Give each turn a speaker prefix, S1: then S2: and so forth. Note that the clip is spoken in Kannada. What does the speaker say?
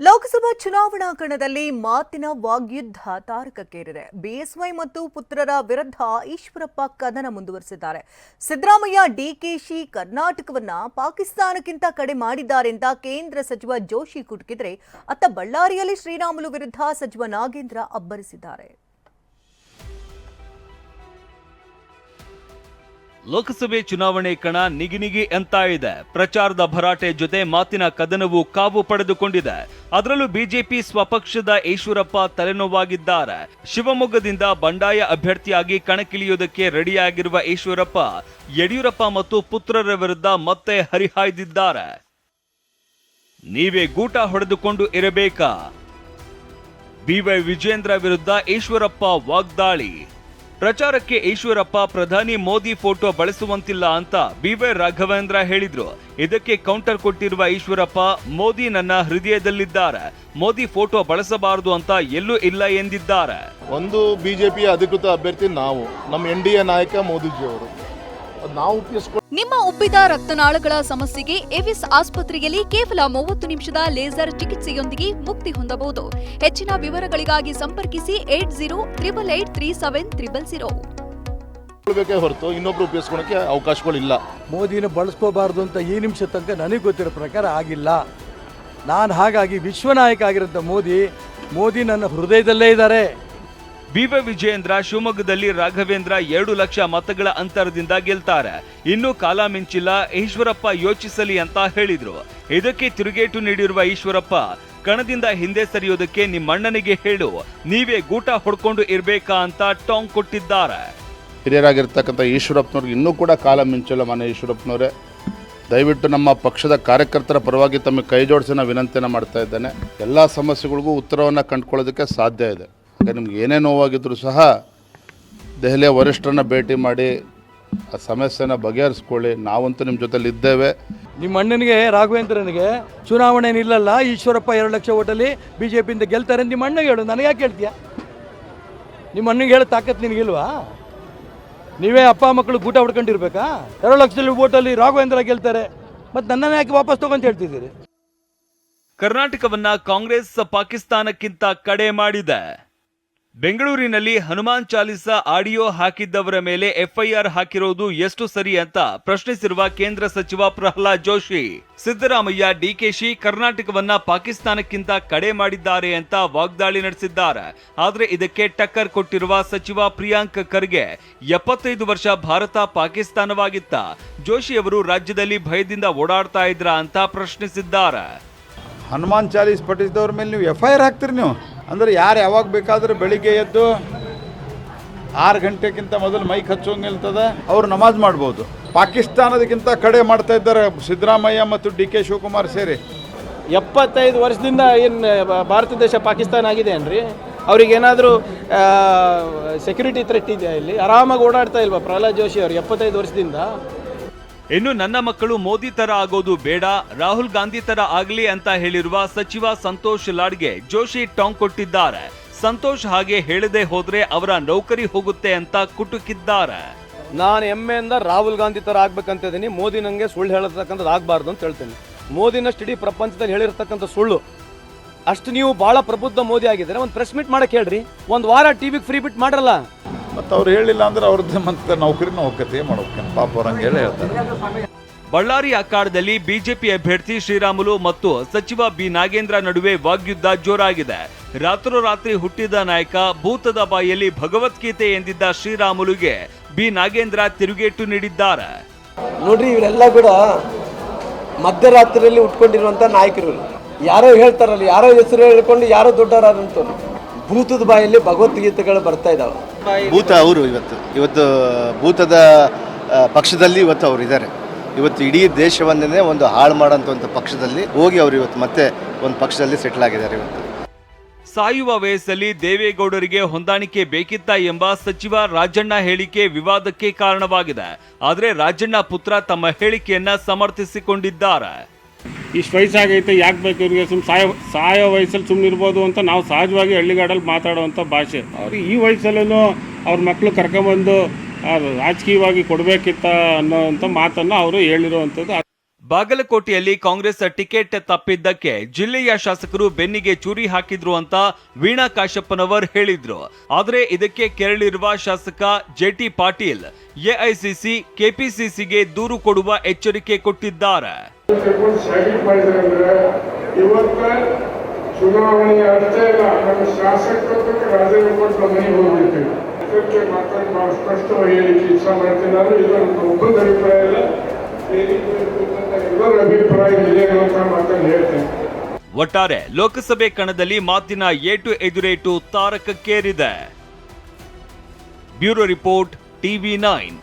S1: ಲೋಕಸಭಾ ಚುನಾವಣಾ ಕಣದಲ್ಲಿ ಮಾತಿನ ವಾಗ್ಯುದ್ಧ ತಾರಕಕ್ಕೇರಿದೆ. ಬಿಎಸ್ವೈ ಮತ್ತು ಪುತ್ರರ ವಿರುದ್ಧ ಈಶ್ವರಪ್ಪ ಕದನ ಮುಂದುವರೆಸಿದ್ದಾರೆ. ಸಿದ್ದರಾಮಯ್ಯ ಡಿಕೆಶಿ ಕರ್ನಾಟಕವನ್ನ ಪಾಕಿಸ್ತಾನಕ್ಕಿಂತ ಕಡೆ ಮಾಡಿದ್ದಾರೆ ಅಂತ ಕೇಂದ್ರ ಸಚಿವ ಜೋಶಿ ಕುಟುಕಿದ್ರೆ, ಅತ್ತ ಬಳ್ಳಾರಿಯಲ್ಲಿ ಶ್ರೀರಾಮುಲು ವಿರುದ್ಧ ಸಚಿವ ನಾಗೇಂದ್ರ ಅಬ್ಬರಿಸಿದ್ದಾರೆ.
S2: ಲೋಕಸಭೆ ಚುನಾವಣೆ ಕಣ ನಿಗಿನಿಗಿ ಅಂತ ಇದೆ ಪ್ರಚಾರದ ಭರಾಟೆ ಜೊತೆ ಮಾತಿನ ಕದನವು ಕಾವು ಪಡೆದುಕೊಂಡಿದೆ. ಅದರಲ್ಲೂ ಬಿಜೆಪಿ ಸ್ವಪಕ್ಷದ ಈಶ್ವರಪ್ಪ ತಲೆನೋವಾಗಿದ್ದಾರೆ. ಶಿವಮೊಗ್ಗದಿಂದ ಬಂಡಾಯ ಅಭ್ಯರ್ಥಿಯಾಗಿ ಕಣಕ್ಕಿಳಿಯುವುದಕ್ಕೆ ರೆಡಿಯಾಗಿರುವ ಈಶ್ವರಪ್ಪ, ಯಡಿಯೂರಪ್ಪ ಮತ್ತು ಪುತ್ರರ ವಿರುದ್ಧ ಮತ್ತೆ ಹರಿಹಾಯ್ದಿದ್ದಾರೆ. ನೀವೇ ಗೂಟ ಹೊಡೆದುಕೊಂಡು ಇರಬೇಕಾ? ಬಿವೈ ವಿಜೇಂದ್ರ ವಿರುದ್ಧ ಈಶ್ವರಪ್ಪ ವಾಗ್ದಾಳಿ. ಪ್ರಚಾರಕ್ಕೆ ಈಶ್ವರಪ್ಪ, ಪ್ರಧಾನಿ ಮೋದಿ ಫೋಟೋ ಬಳಸುವಂತಿಲ್ಲ ಅಂತ ಬಿವೈ ರಾಘವೇಂದ್ರ ಹೇಳಿದ್ರು. ಇದಕ್ಕೆ ಕೌಂಟರ್ ಕೊಟ್ಟಿರುವ ಈಶ್ವರಪ್ಪ, ಮೋದಿ ನನ್ನ ಹೃದಯದಲ್ಲಿದ್ದಾರೆ. ಮೋದಿ ಫೋಟೋ ಬಳಸಬಾರದು ಅಂತ ಎಲ್ಲೂ ಇಲ್ಲ ಎಂದಿದ್ದಾರೆ.
S3: ಒಂದು ಬಿಜೆಪಿ ಅಧಿಕೃತ ಅಭ್ಯರ್ಥಿ ನಾವು, ನಮ್ಮ ಎನ್ ಡಿ ಎ ನಾಯಕ ಮೋದಿಜಿಯವರು. ನಾವು
S4: ನಾವು ಉಬ್ಬಿದ ರಕ್ತನಾಳಗಳ ಸಮಸ್ಯೆಗೆ ಎವಿಸ್ ಆಸ್ಪತ್ರೆಯಲ್ಲಿ ಕೇವಲ ಮೂವತ್ತು ನಿಮಿಷದ ಲೇಸರ್ ಚಿಕಿತ್ಸೆಯೊಂದಿಗೆ ಮುಕ್ತಿ ಹೊಂದಬಹುದು. ಹೆಚ್ಚಿನ ವಿವರಗಳಿಗಾಗಿ ಸಂಪರ್ಕಿಸಿ eight zero triple eight three seven triple zero.
S3: ಹೊರತು ಇನ್ನೊಬ್ರು ಉಪಯೋಗಿಸ್ಕೊಳಕ್ಕೆ ಅವಕಾಶಗಳಿಲ್ಲ.
S5: ಮೋದಿನ ಬಳಸ್ಕೋಬಾರದು ಅಂತ ಈ ನಿಮಿಷ ತನಕ ನನಗೆ ಗೊತ್ತಿರೋ ಪ್ರಕಾರ ಆಗಿಲ್ಲ. ನಾನು ಹಾಗಾಗಿ ವಿಶ್ವನಾಯಕ ಆಗಿರೋಂಥ ಮೋದಿ ಮೋದಿ ನನ್ನ ಹೃದಯದಲ್ಲೇ ಇದ್ದಾರೆ.
S2: ಬಿವೈ ವಿಜಯೇಂದ್ರ ಶಿವಮೊಗ್ಗದಲ್ಲಿ ರಾಘವೇಂದ್ರ ಎರಡು ಲಕ್ಷ ಮತಗಳ ಅಂತರದಿಂದ ಗೆಲ್ತಾರೆ. ಇನ್ನು ಕಾಲ ಮಿಂಚಿಲ್ಲ, ಈಶ್ವರಪ್ಪ ಯೋಚಿಸಲಿ ಅಂತ ಹೇಳಿದ್ರು. ಇದಕ್ಕೆ ತಿರುಗೇಟು ನೀಡಿರುವ ಈಶ್ವರಪ್ಪ, ಕಣದಿಂದ ಹಿಂದೆ ಸರಿಯೋದಕ್ಕೆ ನಿಮ್ಮಣ್ಣನಿಗೆ ಹೇಳು, ನೀವೇ ಗೂಟ ಹೊಡ್ಕೊಂಡು ಇರಬೇಕಾ ಅಂತ ಟಾಂಗ್ ಕೊಟ್ಟಿದ್ದಾರೆ.
S3: ಹಿರಿಯರಾಗಿರ್ತಕ್ಕಂಥ ಈಶ್ವರಪ್ಪನವ್ರಿಗೆ ಇನ್ನೂ ಕೂಡ ಕಾಲ ಮಿಂಚಲ್ಲ ಮನೆ ಈಶ್ವರಪ್ಪನವರೇ. ದಯವಿಟ್ಟು ನಮ್ಮ ಪಕ್ಷದ ಕಾರ್ಯಕರ್ತರ ಪರವಾಗಿ ತಮಗೆ ಕೈ ಜೋಡಿಸಿ ನಾನು ವಿನಂತಿಯನ್ನು ಮಾಡ್ತಾ ಇದ್ದೇನೆ. ಎಲ್ಲ ಸಮಸ್ಯೆಗಳಿಗೂ ಉತ್ತರವನ್ನು ಕಂಡುಕೊಳ್ಳೋದಕ್ಕೆ ಸಾಧ್ಯ ಇದೆ. ನಿಮ್ಗೆ ಏನೇ ನೋವಾಗಿದ್ದರೂ ಸಹ ದೆಹಲಿಯ ವರಿಷ್ಠರನ್ನ ಭೇಟಿ ಮಾಡಿ ಆ ಸಮಸ್ಯೆನ ಬಗೆಹರಿಸ್ಕೊಳ್ಳಿ. ನಾವಂತೂ ನಿಮ್ಮ ಜೊತೆಲಿ ಇದ್ದೇವೆ.
S5: ನಿಮ್ಮ ಅಣ್ಣನಿಗೆ ರಾಘವೇಂದ್ರನಿಗೆ ಚುನಾವಣೆ ನಿಲ್ಲಲ್ಲ. ಈಶ್ವರಪ್ಪ ಎರಡು ಲಕ್ಷ ಓಟಲ್ಲಿ ಬಿ ಜೆ ಪಿಯಿಂದ ಗೆಲ್ತಾರೆ. ಅಂತ ನಿಮ್ಮ ಅಣ್ಣಗೆ ಹೇಳು ನನಗೆ ಯಾಕೆ ಹೇಳ್ತೀಯ? ನಿಮ್ಮ ಅಣ್ಣಗೆ ಹೇಳೋ ತಾಕತ್ತು ನಿನಗಿಲ್ವಾ ನೀವೇ ಅಪ್ಪ ಮಕ್ಕಳು ಗೂಟ ಹೊಡ್ಕೊಂಡಿರ್ಬೇಕಾ? ಎರಡು ಲಕ್ಷದಲ್ಲಿ ಓಟಲ್ಲಿ ರಾಘವೇಂದ್ರ ಗೆಲ್ತಾರೆ. ಮತ್ತು ನನ್ನನ್ನು ಯಾಕೆ ವಾಪಸ್ ತಗೊಂತ ಹೇಳ್ತಿದ್ದೀರಿ?
S2: ಕರ್ನಾಟಕವನ್ನ ಕಾಂಗ್ರೆಸ್ ಪಾಕಿಸ್ತಾನಕ್ಕಿಂತ ಕಡೆ ಮಾಡಿದೆ. ಬೆಂಗಳೂರಿನಲ್ಲಿ ಹನುಮಾನ್ ಚಾಲಿಸ ಆಡಿಯೋ ಹಾಕಿದ್ದವರ ಮೇಲೆ ಎಫ್ಐಆರ್ ಹಾಕಿರೋದು ಎಷ್ಟು ಸರಿ ಅಂತ ಪ್ರಶ್ನಿಸಿರುವ ಕೇಂದ್ರ ಸಚಿವ ಪ್ರಹ್ಲಾದ್ ಜೋಶಿ. ಸಿದ್ದರಾಮಯ್ಯ ಡಿಕೆಶಿ ಕರ್ನಾಟಕವನ್ನ ಪಾಕಿಸ್ತಾನಕ್ಕಿಂತ ಕಡೆ ಮಾಡಿದ್ದಾರೆ ಅಂತ ವಾಗ್ದಾಳಿ ನಡೆಸಿದ್ದಾರೆ. ಆದರೆ ಇದಕ್ಕೆ ಟಕ್ಕರ್ ಕೊಟ್ಟಿರುವ ಸಚಿವ ಪ್ರಿಯಾಂಕ್ ಖರ್ಗೆ ಎಪ್ಪತ್ತೈದು ವರ್ಷ ಭಾರತ ಪಾಕಿಸ್ತಾನವಾಗಿತ್ತ. ಜೋಶಿ ಅವರು ರಾಜ್ಯದಲ್ಲಿ ಭಯದಿಂದ ಓಡಾಡ್ತಾ ಇದ್ರ ಅಂತ ಪ್ರಶ್ನಿಸಿದ್ದಾರೆ.
S6: ಹನುಮಾನ್ ಚಾಲೀಸ್ ಪಠಿಸಿದವ್ರ ಮೇಲೆ ನೀವು ಎಫ್ ಐ ಆರ್ ಹಾಕ್ತೀರಿ ನೀವು? ಅಂದರೆ ಯಾರು ಯಾವಾಗ ಬೇಕಾದರೂ ಬೆಳಿಗ್ಗೆ ಎದ್ದು ಆರು ಗಂಟೆಗಿಂತ ಮೊದಲು ಮೈಕ್ ಹಚ್ಚೋಂಗೆ ನಿಲ್ತದೆ. ಅವರು ನಮಾಜ್ ಮಾಡ್ಬೋದು. ಪಾಕಿಸ್ತಾನದಕ್ಕಿಂತ ಕಡೆ ಮಾಡ್ತಾ ಇದ್ದಾರೆ ಸಿದ್ದರಾಮಯ್ಯ ಮತ್ತು ಡಿ ಕೆ ಶಿವಕುಮಾರ್ ಸೇರಿ.
S7: ಎಪ್ಪತ್ತೈದು ವರ್ಷದಿಂದ ಏನು, ಭಾರತ ದೇಶ ಪಾಕಿಸ್ತಾನ ಆಗಿದೆ ಏನ್ರಿ ಅವ್ರಿಗೇನಾದರೂ ಸೆಕ್ಯೂರಿಟಿ ಥ್ರೆಟ್ ಇದೆಯಾ ಇಲ್ಲಿ? ಆರಾಮಾಗಿ ಓಡಾಡ್ತಾ ಇಲ್ವಾ ಪ್ರಹ್ಲಾದ್ ಜೋಶಿ ಅವರು ಎಪ್ಪತ್ತೈದು ವರ್ಷದಿಂದ?
S2: ಇನ್ನು ನನ್ನ ಮಕ್ಕಳು ಮೋದಿ ತರ ಆಗೋದು ಬೇಡ, ರಾಹುಲ್ ಗಾಂಧಿ ತರ ಆಗಲಿ ಅಂತ ಹೇಳಿರುವ ಸಚಿವ ಸಂತೋಷ್ ಲಾಡ್ಗೆ ಜೋಶಿ ಟಾಂಗ್ ಕೊಟ್ಟಿದ್ದಾರೆ. ಸಂತೋಷ್ ಹಾಗೆ ಹೇಳದೆ ಹೋದ್ರೆ ಅವರ ನೌಕರಿ ಹೋಗುತ್ತೆ ಅಂತ ಕುಟುಕಿದ್ದಾರೆ.
S7: ನಾನು ಹೆಮ್ಮೆಯಿಂದ ರಾಹುಲ್ ಗಾಂಧಿ ತರ ಆಗ್ಬೇಕಂತ ಇದ್ದೀನಿ, ಮೋದಿ ನನಗೆ ಸುಳ್ಳು ಹೇಳತಕ್ಕಂಥದ್ದು ಆಗಬಾರ್ದು ಅಂತ ಹೇಳ್ತೇನೆ. ಮೋದಿನಷ್ಟು ಇಡೀ ಪ್ರಪಂಚದಲ್ಲಿ ಹೇಳಿರ್ತಕ್ಕಂಥ ಸುಳ್ಳು. ಅಷ್ಟು ನೀವು ಬಹಳ ಪ್ರಬುದ್ಧ ಮೋದಿ ಆಗಿದ್ರೆ ಒಂದು ಪ್ರೆಸ್ ಮೀಟ್ ಮಾಡಕ್ಕೆ ಹೇಳ್ರಿ. ಒಂದು ವಾರ ಟಿವಿಗೆ ಫ್ರೀ ಬಿಟ್ ಮಾಡ್ರಲ್ಲ
S6: ಮತ್ತು ಅವ್ರು ಹೇಳಿಲ್ಲ ಅಂದ್ರೆ ಅವ್ರದ್ದು ಮತ್ತೆ ನೌಕರಿನ ಹೋಗತ್ತೆ ಮಾಡೋಕೆ ಪಾಪ ಅವ್ರು ಹೇಳಿ ಹೇಳ್ತಾರೆ.
S2: ಬಳ್ಳಾರಿ ಅಖಾಡದಲ್ಲಿ ಬಿಜೆಪಿ ಅಭ್ಯರ್ಥಿ ಶ್ರೀರಾಮುಲು ಮತ್ತು ಸಚಿವ ಬಿ ನಾಗೇಂದ್ರ ನಡುವೆ ವಾಗ್ಯುದ್ಧ ಜೋರಾಗಿದೆ. ರಾತ್ರೋರಾತ್ರಿ ಹುಟ್ಟಿದ ನಾಯಕ ಭೂತದ ಬಾಯಲ್ಲಿ ಭಗವದ್ಗೀತೆ ಎಂದಿದ್ದ ಶ್ರೀರಾಮುಲುಗೆ ಬಿ ನಾಗೇಂದ್ರ ತಿರುಗೇಟು ನೀಡಿದ್ದಾರೆ.
S8: ನೋಡ್ರಿ ಇವರೆಲ್ಲ ಕೂಡ ಮಧ್ಯರಾತ್ರಿಯಲ್ಲಿ ಉಟ್ಕೊಂಡಿರುವಂತ ನಾಯಕರು. ಯಾರೋ ಹೇಳ್ತಾರಲ್ಲ ಯಾರೋ ಹೆಸರು ಹೇಳ್ಕೊಂಡು ಯಾರೋ ದೊಡ್ಡವರಂತ ಭೂತದ ಬಾಯಲ್ಲಿ ಭಗವದ್ಗೀತೆಗಳು ಬರ್ತಾ ಇದಾವೆ.
S9: ಭೂತ ಅವರು ಇವತ್ತು ಇವತ್ತು ಭೂತದ ಪಕ್ಷದಲ್ಲಿ ಇವತ್ತು ಅವರು ಇದ್ದಾರೆ. ಇವತ್ತು ಇಡೀ ದೇಶವನ್ನೇ ಒಂದು ಹಾಳು ಮಾಡೋಂಥ ಒಂದು ಪಕ್ಷದಲ್ಲಿ ಹೋಗಿ ಅವರು ಇವತ್ತು ಮತ್ತೆ ಒಂದು ಪಕ್ಷದಲ್ಲಿ ಸೆಟ್ಲ್ ಆಗಿದ್ದಾರೆ ಇವತ್ತು.
S2: ಸಾಯುವ ವಯಸ್ಸಲ್ಲಿ ದೇವೇಗೌಡರಿಗೆ ಹೊಂದಾಣಿಕೆ ಬೇಕಿತ್ತ ಎಂಬ ಸಚಿವ ರಾಜಣ್ಣ ಹೇಳಿಕೆ ವಿವಾದಕ್ಕೆ ಕಾರಣವಾಗಿದೆ. ಆದರೆ ರಾಜಣ್ಣ ಪುತ್ರ ತಮ್ಮ ಹೇಳಿಕೆಯನ್ನ ಸಮರ್ಥಿಸಿಕೊಂಡಿದ್ದಾರೆ.
S10: ಇಷ್ಟು ವಯಸ್ಸಾಗೈತೆ, ಯಾಕೆ ಬೇಕು ಇವ್ರಿಗೆ? ಸುಮ್ಮ ಸಾಯೋ ಸಾಯೋ ವಯಸ್ಸಲ್ಲಿ ಸುಮ್ಮನೆ ಇರ್ಬೋದು ಅಂತ ನಾವು ಸಹಜವಾಗಿ ಹಳ್ಳಿಗಾಡಲ್ಲಿ ಮಾತಾಡುವಂಥ ಭಾಷೆ. ಅವ್ರಿಗೆ ಈ ವಯಸ್ಸಲ್ಲೂ ಅವ್ರ ಮಕ್ಕಳು ಕರ್ಕೊಂಬಂದು ರಾಜಕೀಯವಾಗಿ ಕೊಡಬೇಕಿತ್ತ ಅನ್ನೋವಂಥ ಮಾತನ್ನು ಅವರು ಹೇಳಿರುವಂಥದ್ದು.
S2: ಬಾಗಲಕೋಟೆಯಲ್ಲಿ ಕಾಂಗ್ರೆಸ್ ಟಿಕೆಟ್ ತಪ್ಪಿದ್ದಕ್ಕೆ ಜಿಲ್ಲೆಯ ಶಾಸಕರು ಬೆನ್ನಿಗೆ ಚೂರಿ ಹಾಕಿದ್ರು ಅಂತ ವೀಣಾ ಕಾಶಪ್ಪನವರ್ ಹೇಳಿದ್ರು. ಆದರೆ ಇದಕ್ಕೆ ಕೆರಳಿರುವ ಶಾಸಕ ಜೆಟಿ ಪಾಟೀಲ್ ಎಐಸಿಸಿ ಕೆಪಿಸಿಸಿಗೆ ದೂರು ಕೊಡುವ ಎಚ್ಚರಿಕೆ ಕೊಟ್ಟಿದ್ದಾರೆ.
S11: ಇವತ್ತ ಚುನಾವಣೆಯ ಅಷ್ಟೇ ಇಲ್ಲ ನಮ್ಮ ಶಾಸಕತ್ವಕ್ಕೆ ರಾಜೀನಾಮೆ ಕೊಟ್ಟು ಮನೆಗೆ ಹೋಗ್ಬಿಡ್ತೀವಿ ಅದಕ್ಕೆ ಮಾತಾಡಿ ಬಹಳ ಸ್ಪಷ್ಟವಾಗಿ ಹೇಳಿಕ್ಕೆ ಇಚ್ಛೆ ಮಾಡ್ತೀನಿ. ನಾನು ಇದು ನನ್ನ ಒಬ್ಬನ ಅಭಿಪ್ರಾಯ ಇಲ್ಲ ಇವರ ಅಭಿಪ್ರಾಯ ಇದೆ ಅಂತ ಮಾತನ್ನು ಹೇಳ್ತೇನೆ.
S2: ಒಟ್ಟಾರೆ ಲೋಕಸಭೆ ಕಣದಲ್ಲಿ ಮಾತಿನ ಏಟು ಎದುರೇಟು ತಾರಕಕ್ಕೇರಿದೆ. Bureau report, TV nine.